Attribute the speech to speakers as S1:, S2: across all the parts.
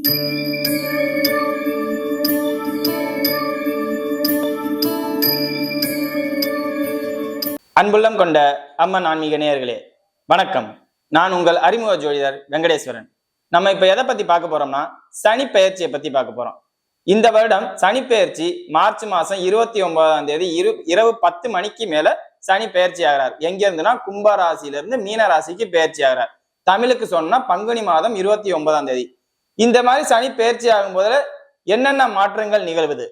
S1: அன்புள்ளம் கொண்ட அம்மன் ஆன்மீக நேயர்களே வணக்கம். நான் உங்கள் அறிமுக ஜோதிடர் வெங்கடேஸ்வரன். நம்ம இப்ப எதை பத்தி பார்க்க போறோம்னா சனி பெயர்ச்சியை பத்தி பார்க்க போறோம். இந்த வருடம் சனி பெயர்ச்சி மார்ச் மாசம் இருபத்தி ஒன்பதாம் தேதி இரு இரவு பத்து மணிக்கு மேல சனி பெயர்ச்சி ஆகிறார். எங்க இருந்துன்னா கும்ப ராசியில இருந்து மீன ராசிக்கு பெயர்ச்சி ஆகிறார். தமிழுக்கு சொன்னா பங்குனி மாதம் இருபத்தி ஒன்பதாம் தேதி. இந்த மாதிரி சனி பயிற்சி ஆகும் போதுல என்னென்ன மாற்றங்கள் நிகழ்வுது?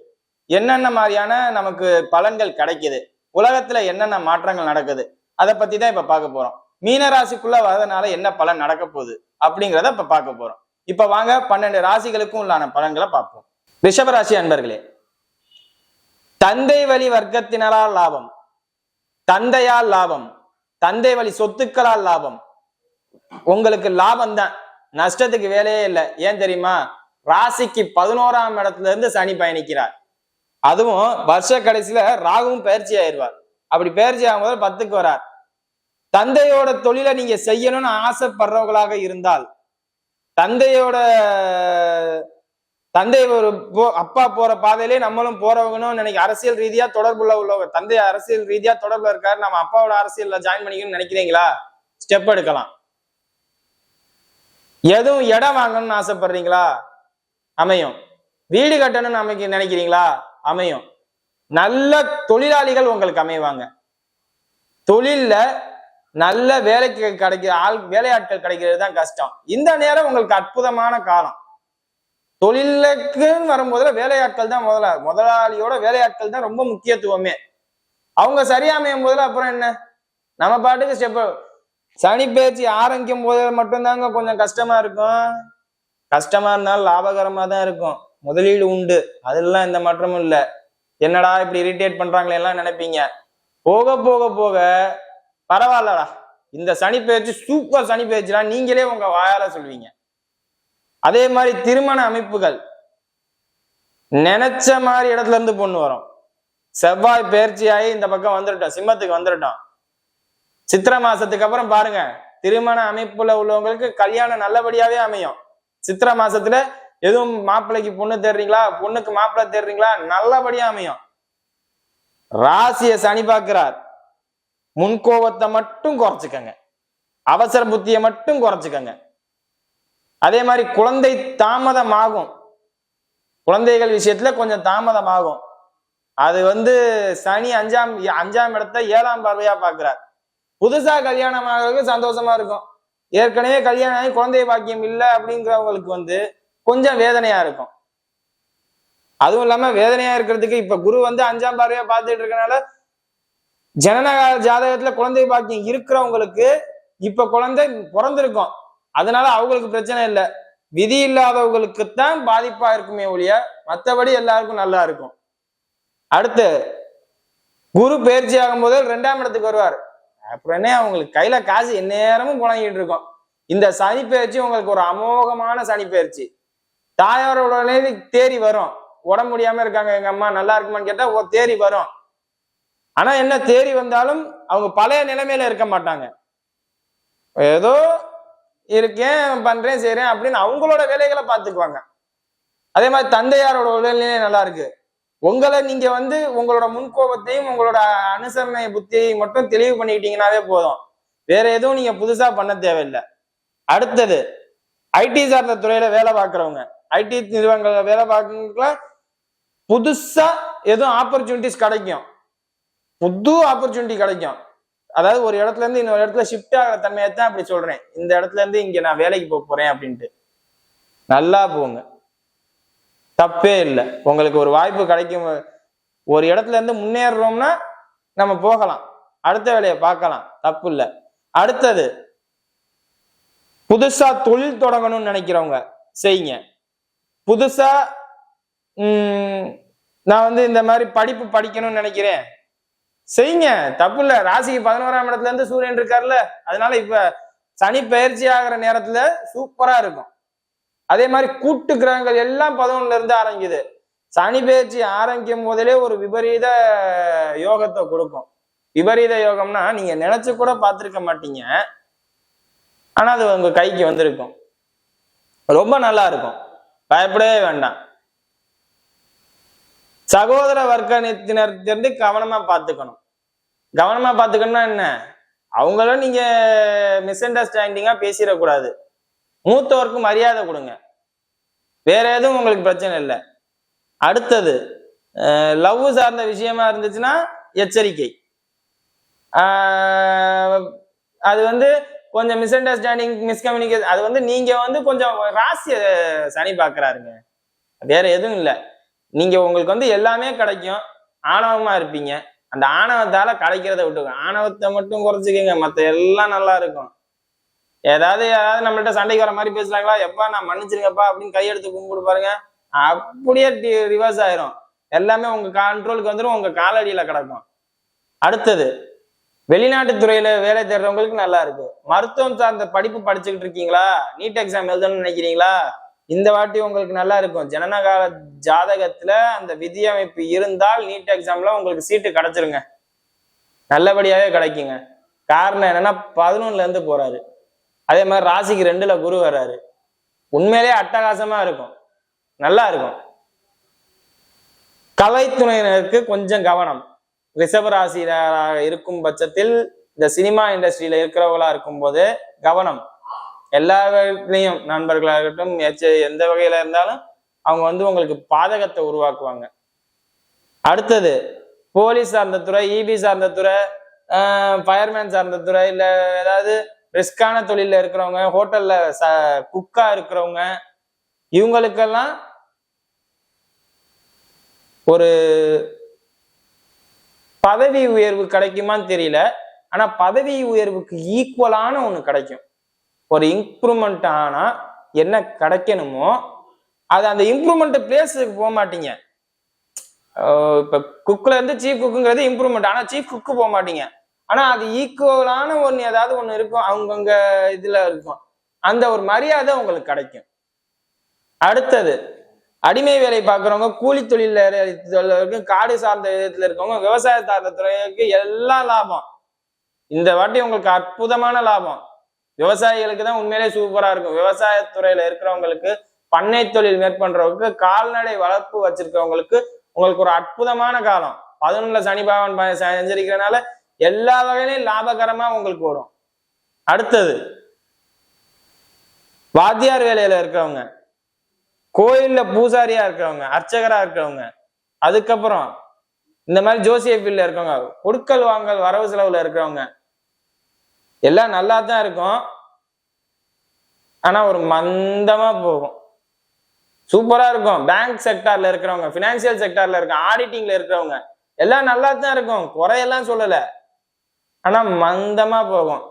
S1: என்னென்ன மாதிரியான நமக்கு பலன்கள் கிடைக்குது? உலகத்துல என்னென்ன மாற்றங்கள் நடக்குது? அதை பத்தி தான் இப்ப பார்க்க போறோம். மீனராசிக்குள்ள வரதுனால என்ன பலன் நடக்க போகுது? அப்படிங்கிறத இப்ப பார்க்க போறோம். இப்ப வாங்க பன்னெண்டு ராசிகளுக்கும் உள்ளான பலன்களை பார்ப்போம். ரிஷபராசி அன்பர்களே தந்தை வழி வர்க்கத்தினரால் லாபம் தந்தையால் லாபம் தந்தை வழி சொத்துக்களால் லாபம். உங்களுக்கு லாபம் தான் நஷ்டத்துக்கு வேலையே இல்லை. ஏன் தெரியுமா? ராசிக்கு பதினோராம் இடத்துல இருந்து சனி பயணிக்கிறார். அதுவும் வருஷ கடைசியில ராகுவும் பயிற்சி ஆயிடுவார். அப்படி பயிற்சி ஆகும்போது பத்துக்கு வரார். தந்தையோட தொழிலை நீங்க செய்யணும்னு ஆசைப்படுறவங்களாக இருந்தால் தந்தையோட தந்தை ஒரு போ- அப்பா போற பாதையிலே நம்மளும் போறவங்கன்னு நினைக்க அரசியல் ரீதியா தொடர்புள்ள உள்ளவங்க தந்தை அரசியல் ரீதியா தொடர்புல இருக்காரு நம்ம அப்பாவோட அரசியல்ல ஜாயின் பண்ணிக்கணும்னு நினைக்கிறீங்களா? ஸ்டெப் எடுக்கலாம். எதுவும் இடம் வாங்கணும்னு ஆசைப்படுறீங்களா? அமையும். வீடு கட்டணும்னு அமைக்க நினைக்கிறீங்களா? அமையும். நல்ல தொழிலாளிகள் உங்களுக்கு அமைவாங்க. தொழில்ல நல்ல வேலைக்கு கிடைக்கிற ஆள் வேலையாட்கள் கிடைக்கிறது தான் கஷ்டம். இந்த நேரம் உங்களுக்கு அற்புதமான காலம். தொழிலுக்குன்னு வரும்போதுல வேலையாட்கள் தான் முதல்ல முதலாளியோட வேலையாட்கள் தான் ரொம்ப முக்கியத்துவமே. அவங்க சரியா அமையும் போதுல அப்புறம் என்ன? நம்ம பாட்டுக்கு ஸ்டெப் சனி பேச்சு ஆரம்பிக்கும் போது மட்டும்தாங்க கொஞ்சம் கஷ்டமா இருக்கும். கஷ்டமா இருந்தாலும் லாபகரமா தான் இருக்கும். முதலீடு உண்டு. அதெல்லாம் எந்த மாற்றமும் இல்லை. என்னடா இப்படி இரிட்டேட் பண்றாங்களே எல்லாம் நினைப்பீங்க. போக போக போக பரவாயில்லடா. இந்த சனி பேச்சு சூப்பர் சனி பேச்சுடா. நீங்களே உங்க வாயால சொல்வீங்க. அதே மாதிரி திருமண அமைப்புகள். நினைச்ச மாதிரி இடத்துல இருந்து பொண்ணு வரும். செவ்வாய் பயிற்சியாகி இந்த பக்கம் வந்துட்டோம் சிம்மத்துக்கு வந்துட்டோம் சித்திரை மாசத்துக்கு அப்புறம் பாருங்க திருமண அமைப்புல உள்ளவங்களுக்கு கல்யாணம் நல்லபடியாவே அமையும். சித்திரை மாசத்துல எதுவும் மாப்பிள்ளைக்கு பொண்ணு தேடுறீங்களா? பொண்ணுக்கு மாப்பிள்ளை தேடுறீங்களா? நல்லபடியா அமையும். ராசிய சனி பார்க்கிறார். முன்கோபத்தை மட்டும் குறைச்சிக்கங்க. அவசர புத்தியை மட்டும் குறைச்சிக்கங்க. அதே மாதிரி குழந்தை தாமதமாகும். குழந்தைகள் விஷயத்துல கொஞ்சம் தாமதமாகும். அது வந்து சனி அஞ்சாம் அஞ்சாம் இடத்த ஏழாம் பார்வையா பாக்குறார் புதுசா கல்யாணம் ஆகிறதுக்கு சந்தோஷமா இருக்கும். ஏற்கனவே கல்யாணம் ஆகி குழந்தை பாக்கியம் இல்லை அப்படிங்கிறவங்களுக்கு வந்து கொஞ்சம் வேதனையா இருக்கும். அதுவும் இல்லாம வேதனையா இருக்கிறதுக்கு இப்ப குரு வந்து அஞ்சாம் பார்வையா பார்த்துட்டு இருக்கனால ஜனனகால ஜாதகத்துல குழந்தை பாக்கியம் இருக்கிறவங்களுக்கு இப்ப குழந்தை பிறந்திருக்கும். அதனால அவங்களுக்கு பிரச்சனை இல்லை. விதி இல்லாதவங்களுக்கு தான் பாதிப்பா இருக்குமே ஒழிய மற்றபடி எல்லாருக்கும் நல்லா இருக்கும். அடுத்து குரு பயிற்சி ஆகும் போது ரெண்டாம் இடத்துக்கு வருவார். அப்புறமே அவங்களுக்கு கையில காசு எந்நேரமும் குழங்கிட்டு இருக்கும். இந்த சனி பயிற்சி உங்களுக்கு ஒரு அமோகமான சனி பயிற்சி தாயாரோட தேறி வரும். உடம்பு முடியாம இருக்காங்க எங்க அம்மா நல்லா இருக்குமான்னு கேட்டா ஓ தேறி வரும். ஆனா என்ன தேறி வந்தாலும் அவங்க பழைய நிலைமையில இருக்க மாட்டாங்க. ஏதோ இருக்கேன் பண்றேன் செய்யறேன் அப்படின்னு அவங்களோட வேலைகளை பார்த்துக்குவாங்க. அதே மாதிரி தந்தையாரோட உடல்நிலை நல்லா இருக்கு. உங்களை நீங்க வந்து உங்களோட முன்கோபத்தையும் உங்களோட அனுசரணை புத்தியையும் மட்டும் தெளிவு பண்ணிக்கிட்டீங்கன்னாவே போதும். வேற எதுவும் நீங்க புதுசா பண்ண தேவையில்லை. அடுத்தது ஐடி சார்ந்த துறையில வேலை பார்க்குறவங்க. ஐடி நிறுவனங்கள்ல வேலை பார்க்கறவங்களுக்குலாம் புதுசா எதுவும் ஆப்பர்ச்சுனிட்டிஸ் கிடைக்கும். புது ஆப்பர்ச்சுனிட்டி கிடைக்கும். அதாவது ஒரு இடத்துல இருந்து இன்னொரு இடத்துல ஷிஃப்ட் ஆகிற தன்மையை தான் அப்படி சொல்றேன். இந்த இடத்துல இருந்து இங்க நான் வேலைக்கு போக போறேன் அப்படின்ட்டு. நல்லா போங்க. தப்பே இல்லை. உங்களுக்கு ஒரு வாய்ப்பு கிடைக்கும் ஒரு இடத்துல இருந்து முன்னேறுறோம்னா நம்ம போகலாம். அடுத்த வேலையை பார்க்கலாம். தப்பு இல்லை. அடுத்தது புதுசா தொழில் தொடங்கணும்னு நினைக்கிறவங்க செய்யுங்க. புதுசா நான் வந்து இந்த மாதிரி படிப்பு படிக்கணும்னு நினைக்கிறேன். செய்யுங்க. தப்பு இல்லை. ராசிக்கு பதினோராம் இடத்துல இருந்து சூரியன் இருக்காருல்ல அதனால இப்ப சனி பயிற்சி ஆகிற நேரத்துல சூப்பரா இருக்கும். அதே மாதிரி கூட்டு கிரகங்கள் எல்லாம் பதினொன்னுல இருந்து ஆரம்பிக்குது. சனி பயிற்சி ஆரம்பிக்கும் போதிலே ஒரு விபரீத யோகத்தை கொடுக்கும். விபரீத யோகம்னா நீங்க நினைச்சு கூட பார்த்துருக்க மாட்டீங்க. ஆனா அது உங்க கைக்கு வந்திருக்கும். ரொம்ப நல்லா இருக்கும். பயப்படவே வேண்டாம். சகோதர வர்க்கத்தினர்கிட்ட கவனமா பார்த்துக்கணும். கவனமா பார்த்துக்கணும்னா என்ன? அவங்களும் நீங்க மிஸ் அண்டர்ஸ்டாண்டிங்கா பேசிடக்கூடாது. மூத்தவருக்கு மரியாதை கொடுங்க. வேற எதுவும் உங்களுக்கு பிரச்சனை இல்லை. அடுத்தது லவ் சார்ந்த விஷயமா இருந்துச்சுன்னா எச்சரிக்கை. அது வந்து கொஞ்சம் மிஸ் அண்டர்ஸ்டாண்டிங் மிஸ்கம்யூனிகேஷன் அது வந்து நீங்க வந்து கொஞ்சம் ராசிய சனி பாக்குறாருங்க. வேற எதுவும் இல்லை. நீங்க உங்களுக்கு வந்து எல்லாமே கிடைக்கும். ஆணவமா இருப்பீங்க. அந்த ஆணவத்தால கிடைக்கிறத விட்டுங்க ஆணவத்தை மட்டும் குறைச்சிக்கங்க. மற்ற எல்லாம் நல்லா இருக்கும். ஏதாவது யாராவது நம்மள்ட்ட சண்டைக்கு வர மாதிரி பேசுறாங்களா? எப்பா நான் மன்னிச்சிருங்கப்பா அப்படின்னு கையெடுத்து கும்பிடு பாருங்க. அப்படியே ரிவர்ஸ் ஆயிரும். எல்லாமே உங்க கண்ட்ரோலுக்கு வந்துடும் உங்க காலடியில கிடக்கும். அடுத்தது வெளிநாட்டு துறையில வேலை தேடுறவங்களுக்கு நல்லா இருக்கு. மருத்துவம் சார்ந்த படிப்பு படிச்சுக்கிட்டு இருக்கீங்களா? நீட் எக்ஸாம் எழுதணும்னு நினைக்கிறீங்களா? இந்த வாட்டி உங்களுக்கு நல்லா இருக்கும். ஜனனகால ஜாதகத்துல அந்த விதி அமைப்பு இருந்தால் நீட் எக்ஸாம்ல உங்களுக்கு சீட்டு கிடைச்சிருங்க. நல்லபடியாவே கிடைக்குங்க. காரணம் என்னன்னா பதினொன்னுல இருந்து போறாரு. அதே மாதிரி ராசிக்கு ரெண்டுல குரு வர்றாரு. உண்மையிலேயே அட்டகாசமா இருக்கும். நல்லா இருக்கும். கலைத்துறையினருக்கு கொஞ்சம் கவனம். ரிஷபராசினராக இருக்கும் பட்சத்தில் இந்த சினிமா இண்டஸ்ட்ரியில இருக்கிறவங்களா இருக்கும்போது கவனம். எல்லா வகையிலையும் நண்பர்களாகட்டும் எச்ச- எந்த வகையில இருந்தாலும் அவங்க வந்து உங்களுக்கு பாதகத்தை உருவாக்குவாங்க. அடுத்தது போலீஸ் சார்ந்த துறை இபி சார்ந்த துறை ஃபயர்மேன் சார்ந்த துறை இல்லை ஏதாவது ரிஸ்கான தொழில இருக்கிறவங்க ஹோட்டல்ல ச குக்கா இருக்கிறவங்க இவங்களுக்கெல்லாம் ஒரு பதவி உயர்வு கிடைக்குமான்னு தெரியல. ஆனா பதவி உயர்வுக்கு ஈக்குவலான ஒண்ணு கிடைக்கும். ஒரு இம்ப்ரூவ்மெண்ட் ஆனா என்ன கிடைக்கணுமோ அது அந்த இம்ப்ரூவ்மெண்ட் பிளேஸுக்கு போக மாட்டீங்க. இப்போ இப்ப குக்ல இருந்து சீஃப் குக்குங்கிறது இம்ப்ரூவ்மெண்ட் ஆனா சீஃப் குக்கு போக மாட்டீங்க. ஆனா அது ஈக்குவலான ஒன்று ஏதாவது ஒண்ணு இருக்கும் அவங்கவுங்க இதுல இருக்கும். அந்த ஒரு மரியாதை உங்களுக்கு கிடைக்கும். அடுத்தது அடிமை வேலை பார்க்குறவங்க கூலி தொழில் இருக்கு காடு சார்ந்த விதத்துல இருக்கவங்க விவசாய சார்ந்த துறைக்கு எல்லாம் லாபம். இந்த வாட்டி உங்களுக்கு அற்புதமான லாபம். விவசாயிகளுக்கு தான் உண்மையிலே சூப்பரா இருக்கும். விவசாயத்துறையில இருக்கிறவங்களுக்கு பண்ணை தொழில் மேற்கொண்டவங்களுக்கு கால்நடை வளர்ப்பு வச்சிருக்கவங்களுக்கு உங்களுக்கு ஒரு அற்புதமான காலம். பதினொன்னுல சனி பகவான் ப- எல்லா வகையிலையும் லாபகரமா உங்களுக்கு வரும். அடுத்தது வாத்தியார் வேலையில இருக்கிறவங்க கோயில்ல பூசாரியா இருக்கிறவங்க அர்ச்சகரா இருக்கிறவங்க அதுக்கப்புறம் இந்த மாதிரி ஜோசிய ஃபீல்ட்ல இருக்கவங்க கொடுக்கல் வாங்கல் வரவு செலவுல இருக்கிறவங்க எல்லாம் நல்லா தான் இருக்கும். ஆனா ஒரு மந்தமா போகும். சூப்பரா இருக்கும். பேங்க் செக்டார்ல இருக்கிறவங்க பினான்சியல் செக்டார்ல இருக்க ஆடிட்டிங்ல இருக்கிறவங்க எல்லாம் நல்லா தான் இருக்கும். குறையெல்லாம் சொல்லலை. ஆனா மந்தமா போகும்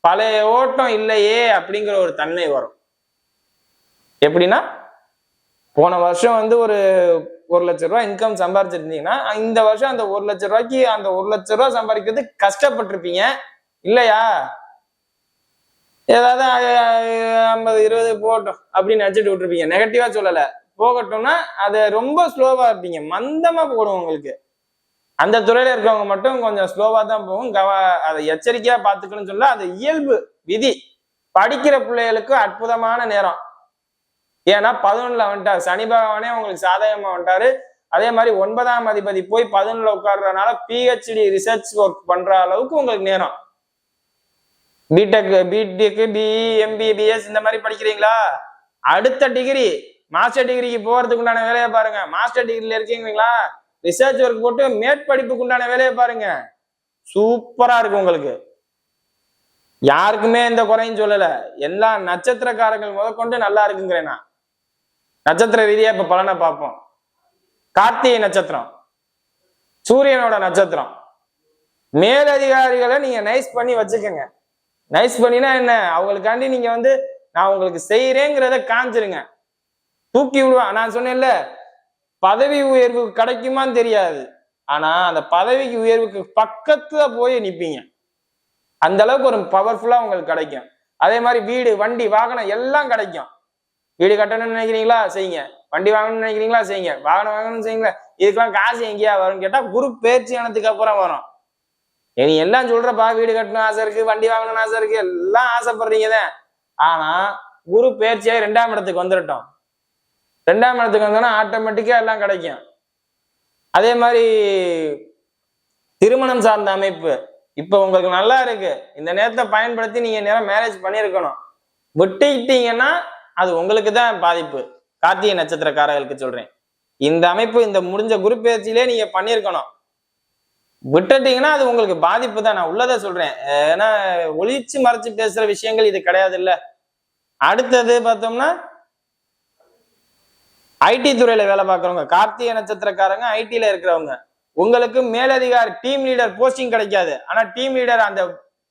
S1: பழைய ஓட்டம் இல்லையே அப்படிங்கிற ஒரு தன்மை வரும். எப்படின்னா போன வருஷம் வந்து ஒரு ஒரு லட்ச ரூபா இன்கம் சம்பாரிச்சிருந்தீங்கன்னா இந்த வருஷம் அந்த ஒரு லட்ச ரூபாய்க்கு அந்த ஒரு லட்ச ரூபா சம்பாதிக்கிறது கஷ்டப்பட்டிருப்பீங்க. இல்லையா? ஏதாவது ஐம்பது இருபது போட்டோம் அப்படின்னு நினைச்சிட்டு விட்டுருப்பீங்க. நெகட்டிவா சொல்லலை. போகட்டும்னா அது ரொம்ப ஸ்லோவா இருப்பீங்க. மந்தமா போடும் உங்களுக்கு. அந்த துறையில இருக்கவங்க மட்டும் கொஞ்சம் ஸ்லோவா தான் போகும். கவ அதை எச்சரிக்கையா பார்த்துக்கணும்னு சொல்ல அது இயல்பு விதி படிக்கிற பிள்ளைகளுக்கு அற்புதமான நேரம். ஏன்னா பதினொன்னுல வந்துட்டார். சனி பகவானே உங்களுக்கு சாதகமா வந்துட்டாரு. அதே மாதிரி ஒன்பதாம் அதிபதி போய் பதினொன்னுல உட்கார்றதுனால பிஹெச்டி ரிசர்ச் ஒர்க் பண்ற அளவுக்கு உங்களுக்கு நேரம். BTech BTech BE MBA BS இந்த மாதிரி படிக்கிறீங்களா? அடுத்த டிகிரி மாஸ்டர் டிகிரிக்கு போறதுக்கு உண்டான வேலையை பாருங்க. மாஸ்டர் டிகிரில இருக்கீங்களா? ரிசர்ச் ஒர்க் போட்டு மேற்படிப்புக்கு உண்டான வேலையை பாருங்க. சூப்பரா இருக்கு உங்களுக்கு. யாருக்குமே எந்த குறையும் சொல்லல. எல்லா நட்சத்திரக்காரங்கள் முதற்கொண்டு நல்லா இருக்குங்கிறேன் நான். நட்சத்திர ரீதியா இப்ப பலனை பார்ப்போம். கார்த்திகை நட்சத்திரம். சூரியனோட நட்சத்திரம். மேலதிகாரிகளை நீங்க நைஸ் பண்ணி வச்சுக்கோங்க. நைஸ் பண்ணினா என்ன? அவங்களுக்காண்டி நீங்க வந்து நான் உங்களுக்கு செய்யறேங்கிறத காமிச்சிருங்க. தூக்கி விடுவான் நான் சொன்னேன்ல பதவி உயர்வு கிடைக்குமான்னு தெரியாது. ஆனா அந்த பதவிக்கு உயர்வுக்கு பக்கத்துல போய் நிப்பீங்க. அந்த அளவுக்கு ஒரு பவர்ஃபுல்லா உங்களுக்கு கிடைக்கும். அதே மாதிரி வீடு வண்டி வாகனம் எல்லாம் கிடைக்கும். வீடு கட்டணும்னு நினைக்கிறீங்களா? செய்யுங்க. வண்டி வாங்கணும்னு நினைக்கிறீங்களா? செய்யுங்க. வாகனம் வாங்கணும்னு செய்யுங்களா? இதுக்கெல்லாம் காசு எங்கேயா வரும்னு கேட்டா குரு பேச்சு ஆனதுக்கு அப்புறம் வரும். நீ எல்லாம் சொல்றப்பா வீடு கட்டணும் ஆசை இருக்கு வண்டி வாங்கணும்னு ஆசை இருக்கு எல்லாம் ஆசைப்படுறீங்க தான் ஆனா குரு பேர்ச்சியாக ரெண்டாம் இடத்துக்கு வந்துடட்டும். ரெண்டாம் இடத்துக்கு வந்தோன்னா ஆட்டோமேட்டிக்காக எல்லாம் கிடைக்கும். அதே மாதிரி திருமணம் சார்ந்த அமைப்பு. இப்போ உங்களுக்கு நல்லா இருக்கு. இந்த நேரத்தை பயன்படுத்தி நீங்கள் நேரம் மேரேஜ் பண்ணியிருக்கணும். விட்டுக்கிட்டீங்கன்னா அது உங்களுக்கு தான் பாதிப்பு. கார்த்திகை நட்சத்திரக்காரர்களுக்கு சொல்கிறேன் இந்த அமைப்பு இந்த முடிஞ்ச குரு பயிற்சியிலே நீங்கள் பண்ணியிருக்கணும். விட்டுட்டீங்கன்னா அது உங்களுக்கு பாதிப்பு தான். நான் உள்ளதை சொல்கிறேன் ஏன்னா ஒளிச்சு மறைச்சு பேசுகிற விஷயங்கள் இது கிடையாது இல்லை அடுத்தது பார்த்தோம்னா ஐடி துறையில வேலை பார்க்குறவங்க கார்த்திகை நட்சத்திரக்காரங்க ஐடியில இருக்கிறவங்க. உங்களுக்கு மேலதிகாரி டீம் லீடர் போஸ்டிங் கிடைக்காது. ஆனா டீம் லீடர் அந்த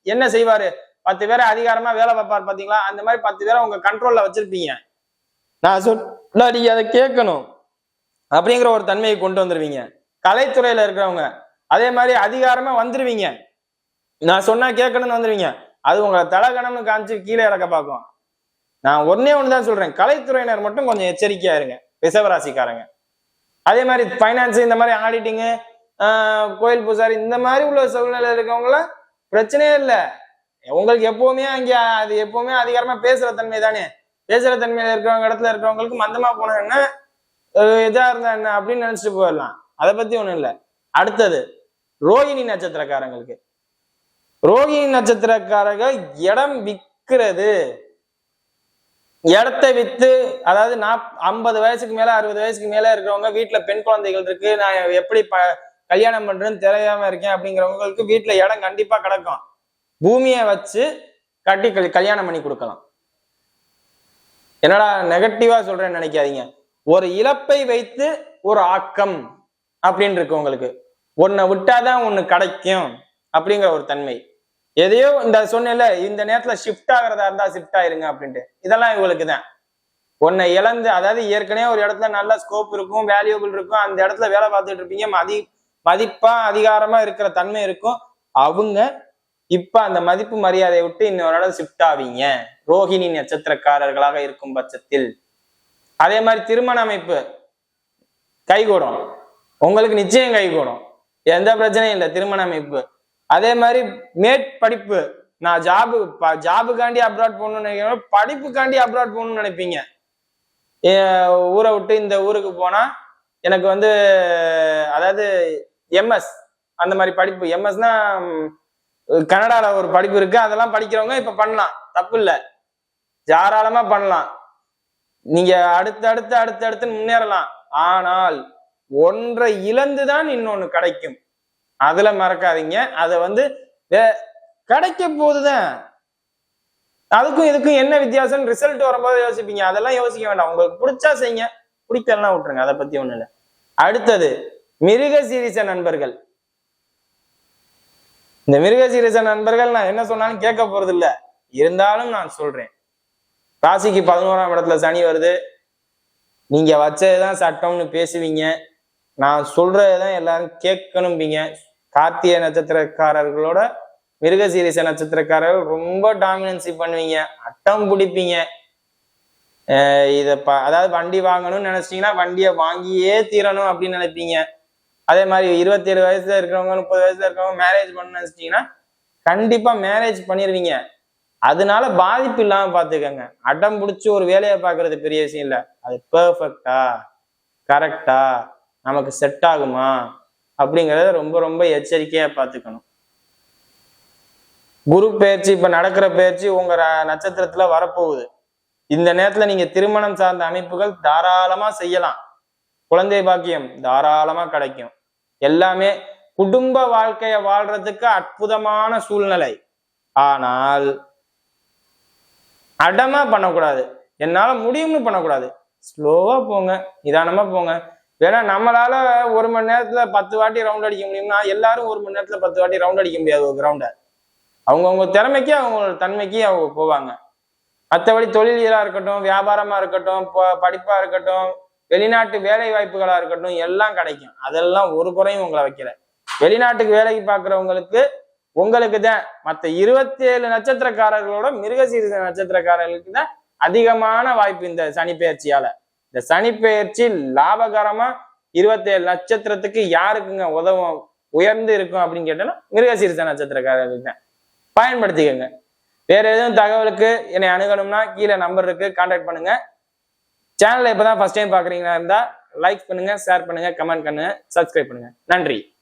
S1: என்ன செய்வாரு? பத்து பேரை அதிகாரமா வேலை பார்ப்பார் பாத்தீங்களா? அந்த மாதிரி பத்து பேரை உங்க கண்ட்ரோல்ல வச்சிருப்பீங்க. நான் சொன்னா நீங்க அதை கேட்கணும். அப்படிங்கிற ஒரு தன்மையை கொண்டு வந்துருவீங்க. கலைத்துறையில இருக்கிறவங்க அதே மாதிரி அதிகாரமா வந்துருவீங்க. நான் சொன்னா கேட்கணும்னு வந்துருவீங்க. அது உங்களை தலகணம்னு காமிச்சு கீழே இறக்க பார்க்கும். நான் ஒன்னே ஒன்று தான் சொல்றேன். கலைத்துறையினர் மட்டும் கொஞ்சம் எச்சரிக்கையா இருங்க. ரிசவராசிக்காரங்க அதே மாதிரி ஃபைனான்ஸ் இந்த மாதிரி ஆடிட்டிங்கு கோயில் பூசாரி இந்த மாதிரி உள்ள சூழ்நிலை இருக்கவங்களாம் பிரச்சனையே இல்லை. உங்களுக்கு எப்பவுமே அங்கே அது எப்பவுமே அதிகாரமா பேசுற தன்மை தானே. பேசுற தன்மையில இருக்கிறவங்க இடத்துல இருக்கிறவங்களுக்கு மந்தமா போனாங்கன்னா என்ன? இதா இருந்தா என்ன? அப்படின்னு நினைச்சிட்டு போயிடலாம். அதை பத்தி ஒண்ணும் இல்லை. அடுத்தது ரோகிணி நட்சத்திரக்காரங்களுக்கு. ரோகிணி நட்சத்திரக்காரங்க இடம் விற்கிறது. இடத்தை வித்து அதாவது நான் ஐம்பது வயசுக்கு மேல அறுபது வயசுக்கு மேல இருக்கிறவங்க வீட்டுல பெண் குழந்தைகள் இருக்கு நான் எப்படி ப கல்யாணம் பண்றேன்னு தெரியாம இருக்கேன் அப்படிங்கிறவங்களுக்கு வீட்டுல இடம் கண்டிப்பா கிடக்கும். பூமியை வச்சு கட்டி கல்- கல்யாணம் பண்ணி கொடுக்கலாம். என்னடா நெகட்டிவா சொல்றேன்னு நினைக்காதீங்க. ஒரு இழப்பை வைத்து ஒரு ஆக்கம் அப்படின்னு இருக்கு உங்களுக்கு. ஒன்னை விட்டாதான் ஒன்னு கிடைக்கும் அப்படிங்கிற ஒரு தன்மை. எதையோ இந்த சொன்னேன்ல இந்த நேரத்துல ஷிஃப்ட் ஆகிறதா இருந்தா ஷிஃப்ட் ஆயிருங்க அப்படின்ட்டு. இதெல்லாம் இவங்களுக்கு தான். உன்னை இழந்து அதாவது ஏற்கனவே ஒரு இடத்துல நல்ல ஸ்கோப் இருக்கும் வேல்யூபிள் இருக்கும் அந்த இடத்துல வேலை பார்த்துட்டு இருப்பீங்க மதி மதிப்பா அதிகாரமா இருக்கிற தன்மை இருக்கும். அவங்க இப்ப அந்த மதிப்பு மரியாதையை விட்டு இன்னொரு இடம் ஷிஃப்ட் ஆவீங்க. ரோஹிணி நட்சத்திரக்காரர்களாக இருக்கும் பட்சத்தில். அதே மாதிரி திருமண அமைப்பு. கைகூடும். உங்களுக்கு நிச்சயம் கைகூடும். எந்த பிரச்சனையும் இல்லை திருமண அமைப்பு. அதே மாதிரி மேட் படிப்பு நான் ஜாபு ஜாபுக்காண்டி அப்ராட் போகணும்னு நினைக்கிறேன் படிப்புக்காண்டி அப்ராட் போகணும்னு நினைப்பீங்க. ஊரை விட்டு இந்த ஊருக்கு போனா எனக்கு வந்து அதாவது எம்எஸ் அந்த மாதிரி படிப்பு. எம்எஸ்னா கனடால ஒரு படிப்பு இருக்கு. அதெல்லாம் படிக்கிறவங்க இப்ப பண்ணலாம். தப்பு இல்லை. தாராளமா பண்ணலாம். நீங்க அடுத்து அடுத்து அடுத்து அடுத்து முன்னேறலாம். ஆனால் ஒன்றை இழந்துதான் இன்னொன்னு கிடைக்கும். அதுல மறக்காதீங்க. அதை வந்து வே- கிடைக்க போதுதான். அதுக்கும் இதுக்கும் என்ன வித்தியாசம் ரிசல்ட் வரும்போது யோசிப்பீங்க. அதெல்லாம் யோசிக்க வேண்டாம். உங்களுக்கு பிடிச்சா செய்யுங்க. பிடிக்கலாம் விட்டுருங்க. அதை பத்தி ஒண்ணு இல்லை. அடுத்தது மிருக சீரிச நண்பர்கள். இந்த மிருக சீரிச நண்பர்கள் நான் என்ன சொன்னாலும் கேட்க போறது இல்ல இருந்தாலும் நான் சொல்றேன். ராசிக்கு பதினோராம் இடத்துல சனி வருது. நீங்க வச்சதுதான் சட்டம்னு பேசுவீங்க. நான் சொல்றதுதான் எல்லாரும் கேட்கணும்பீங்க. கார்த்திகை நட்சத்திரக்காரர்களோட மிருகசீரிச நட்சத்திரக்காரர்கள் ரொம்ப டாமினன்சி பண்ணுவீங்க. அட்டம் பிடிப்பீங்க. இதை ப அதாவது வண்டி வாங்கணும்னு நினைச்சீங்கன்னா வண்டியை வாங்கியே தீரணும் அப்படின்னு நினைப்பீங்க. அதே மாதிரி இருபத்தேழு வயசுல இருக்கிறவங்க முப்பது வயசுல இருக்கிறவங்க மேரேஜ் பண்ண நினைச்சிட்டீங்கன்னா கண்டிப்பா மேரேஜ் பண்ணிடுவீங்க அதனால பாதிப்பு இல்லாம பார்த்துக்கோங்க அடம் பிடிச்சி ஒரு வேலையை பார்க்கிறது பெரிய விஷயம் இல்லை. அது பெர்ஃபெக்டா கரெக்டா நமக்கு செட் ஆகுமா? அப்படிங்கறத ரொம்ப ரொம்ப எச்சரிக்கையா பார்த்துக்கணும் குரு பயிற்சி இப்ப நடக்கிற பயிற்சி உங்க நட்சத்திரத்துல வரப்போகுது. இந்த நேரத்துல நீங்க திருமணம் சார்ந்த அமைப்புகள் தாராளமா செய்யலாம். குழந்தை பாக்கியம் தாராளமா கிடைக்கும். எல்லாமே குடும்ப வாழ்க்கைய வாழ்றதுக்கு அற்புதமான சூழ்நிலை. ஆனால் அடமா பண்ணக்கூடாது. என்னால முடியும்னு பண்ணக்கூடாது. ஸ்லோவா போங்க நிதானமா போங்க. ஏன்னா நம்மளால ஒரு மணி நேரத்துல பத்து வாட்டி ரவுண்ட் அடிக்க முடியும்னா எல்லாரும் ஒரு மணி நேரத்துல பத்து வாட்டி ரவுண்ட் அடிக்க முடியாது ஒரு கிரவுண்டை அவங்கவுங்க திறமைக்கு அவங்களோட தன்மைக்கு அவங்க போவாங்க. மற்றபடி தொழிலியலாக இருக்கட்டும் வியாபாரமா இருக்கட்டும் ப- படிப்பா இருக்கட்டும் வெளிநாட்டு வேலை வாய்ப்புகளா இருக்கட்டும் எல்லாம் கிடைக்கும். அதெல்லாம் ஒரு குறையும் உங்களை வைக்கல. வெளிநாட்டுக்கு வேலைக்கு பார்க்குறவங்களுக்கு உங்களுக்கு தான். மற்ற இருபத்தி ஏழு நட்சத்திரக்காரர்களோட மிருகசீரிச நட்சத்திரக்காரர்களுக்கு தான் அதிகமான வாய்ப்பு இந்த சனி பயிற்சியால இந்த சனி பெயர்ச்சி லாபகரமா இருபத்தேழு நட்சத்திரத்துக்கு யாருக்குங்க உதவும் உயர்ந்து இருக்கும் அப்படின்னு கேட்டோம்னா மிருகசீரிச நட்சத்திரக்காரங்க பயன்படுத்திக்கோங்க. வேற எதுவும் தகவலுக்கு என்னை அணுகணும்னா கீழே நம்பர் இருக்கு கான்டாக்ட் பண்ணுங்க. சேனலை இப்பதான் ஃபர்ஸ்ட் டைம் பாக்குறீங்களா இருந்தா லைக் பண்ணுங்க ஷேர் பண்ணுங்க கமெண்ட் பண்ணுங்க சப்ஸ்கிரைப் பண்ணுங்க. நன்றி.